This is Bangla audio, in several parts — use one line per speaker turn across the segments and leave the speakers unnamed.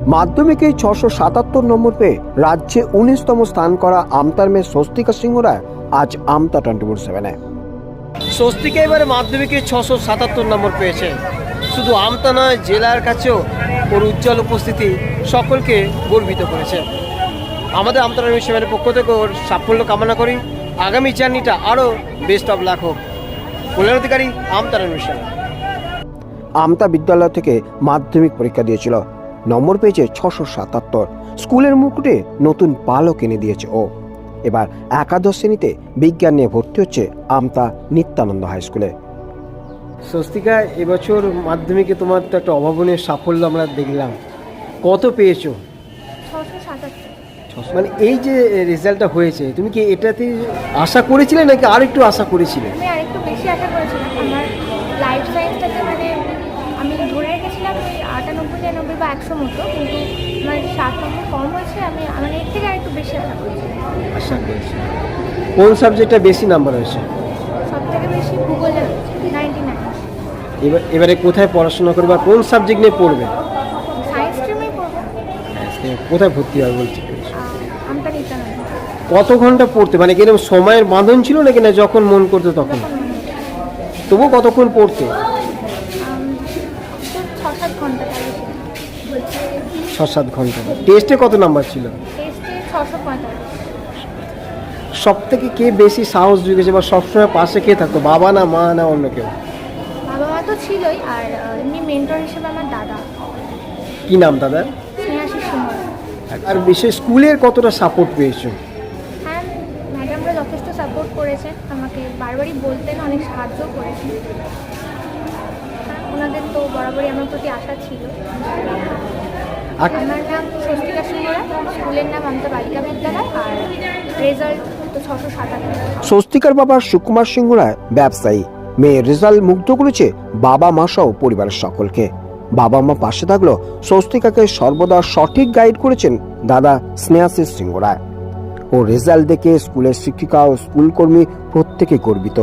মাধ্যমিকে ছশো সাতাত্তর নম্বর পেয়ে রাজ্যে উনিশতম স্থান করা আমতার মেয়ে স্বস্তিকা সিংহ রায় আজ আমতা টোয়েন্টি ফোর সেভেনে স্বস্তিকা এবারে মাধ্যমিকে ছশো সাতাত্তর নম্বর পেয়েছে। শুধু আমতা নয় জেলার কাছেও ওর উজ্জ্বল উপস্থিতি সকলকে গর্বিত করেছে। আমাদের আমতা টোয়েন্টি সেভেনের পক্ষ থেকে ওর সাফল্য কামনা করি। আগামী জার্নিটা আরও বেস্ট অফ লাক হোক। কল্যাণ অধিকারী আমতা টোয়েন্টি আমতা বিদ্যালয় থেকে মাধ্যমিক পরীক্ষা দিয়েছিল। নম্বর পেয়েছে ছশো সাতাত্তর। স্কুলের মুকুটে নতুন পালও কিনে দিয়েছে ও। এবার একাদশ শ্রেণীতে বিজ্ঞান নিয়ে ভর্তি হচ্ছে আমতা নিত্যানন্দ হাই স্কুলে। স্বস্তিকা এবছর মাধ্যমিকে তোমার তো একটা অভাবনীয় সাফল্য আমরা দেখলাম। কত পেয়েছ? মানে এই যে রেজাল্টটা হয়েছে তুমি কি এটাতে আশা করেছিলে নাকি আর একটু আশা করেছিলে?
আমি আরেকটু বেশি আশা করেছিলাম আমার লাইফ সায়েন্সটাতে মানে আমি ধরে রেখেছিলাম ওই আটানব্বই নিরানব্বই বা একশো মতো কিন্তু আমার সাত নম্বর কম হয়েছে আমি মানে এর থেকে আরেকটু বেশি আশা
করেছি। কোন সাবজেক্টটা বেশি নাম্বার হয়েছে?
সব থেকে বেশি ভূগোলে নাইনটি নাইন
এবার এবারে কোথায় পড়াশোনা করবে আর কোন সাবজেক্ট নিয়ে পড়বে?
সায়েন্স স্ট্রিমেই পড়ব।
কোথায় ভর্তি হবে বলছি?
আমটা নিত্যানন্দ
কত ঘণ্টা পড়তে মানে কীরকম সময়ের বাঁধন ছিল নাকি না যখন মন করতো তখন?
মনে।
তবু কতক্ষণ পড়তে?
ছ সাত ঘণ্টা।
ছ সাত ঘণ্টা। টেস্টে কত নাম্বার ছিল? সব থেকে কে বেশি সাহস জুগেছে বা সবসময় পাশে কে থাকতো বাবা না মা না অন্য কেউ?
বাবা মা তো ছিলই আর এমনি মেন্টর হিসেবে আমার দাদা।
কি নাম দাদা আর বিশেষ স্কুলের কতটা সাপোর্ট পেয়েছ?
হ্যাঁ ম্যাডামরা যথেষ্ট সাপোর্ট করেছেন আমাকে বারবারই বলতেন অনেক সাহায্য করেছেন। হ্যাঁ, ওনাদের তো বরাবরই আমার প্রতি আশা ছিল। আমার নাম স্বস্তিকা সিংহরা। স্কুলের নাম আমতা বালিকা বিদ্যালয় আর রেজাল্ট তো ছশো সাতাত্তর
স্বস্তিকার বাবা সুকুমার সিংহ রায় ব্যবসায়ী। মেয়ের রেজাল্ট মুগ্ধ করেছে বাবা মা সহ পরিবারের সকলকে। বাবা মা পাশে থাকলেও স্বস্তিকাকে সর্বদা সঠিক গাইড করেছেন দাদা স্নেহাশিস সিংহ রায় ও রেজাল্ট দেখে স্কুলের শিক্ষিকা ও স্কুল কর্মী প্রত্যেকে গর্বিত।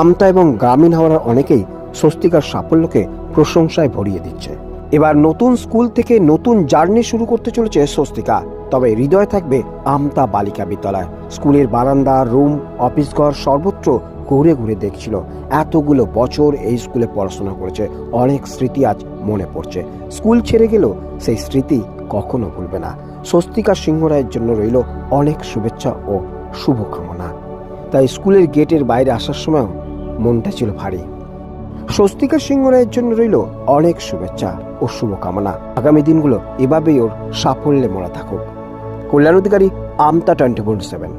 আমতা এবং গ্রামীণ হাওড়ার অনেকেই স্বস্তিকার সাফল্যকে প্রশংসায় ভরিয়ে দিচ্ছে। এবার নতুন স্কুল থেকে নতুন জার্নি শুরু করতে চলেছে স্বস্তিকা। তবে হৃদয় থাকবে আমতা বালিকা বিদ্যালয়। স্কুলের বারান্দা, রুম, অফিস ঘর সর্বত্র ঘুরে ঘুরে দেখছিল। এতগুলো বছর এই স্কুলে পড়াশোনা করেছে। অনেক স্মৃতি আজ মনে পড়ছে। স্কুল ছেড়ে গেলেও সেই স্মৃতি কখনো ভুলবে না। স্বস্তিকা সিংহ রায়ের জন্য রইল অনেক শুভেচ্ছা ও শুভকামনা। তাই স্কুলের গেটের বাইরে আসার সময়ও মনটা ছিল ভারী। স্বস্তিকা সিংহ রায়ের জন্য রইল অনেক শুভেচ্ছা। ও শুভকামনা। আগামী দিনগুলো এভাবেই ওর সাফল্যে মরা থাকুক। Kalyan Adhikari, Amta twenty four seven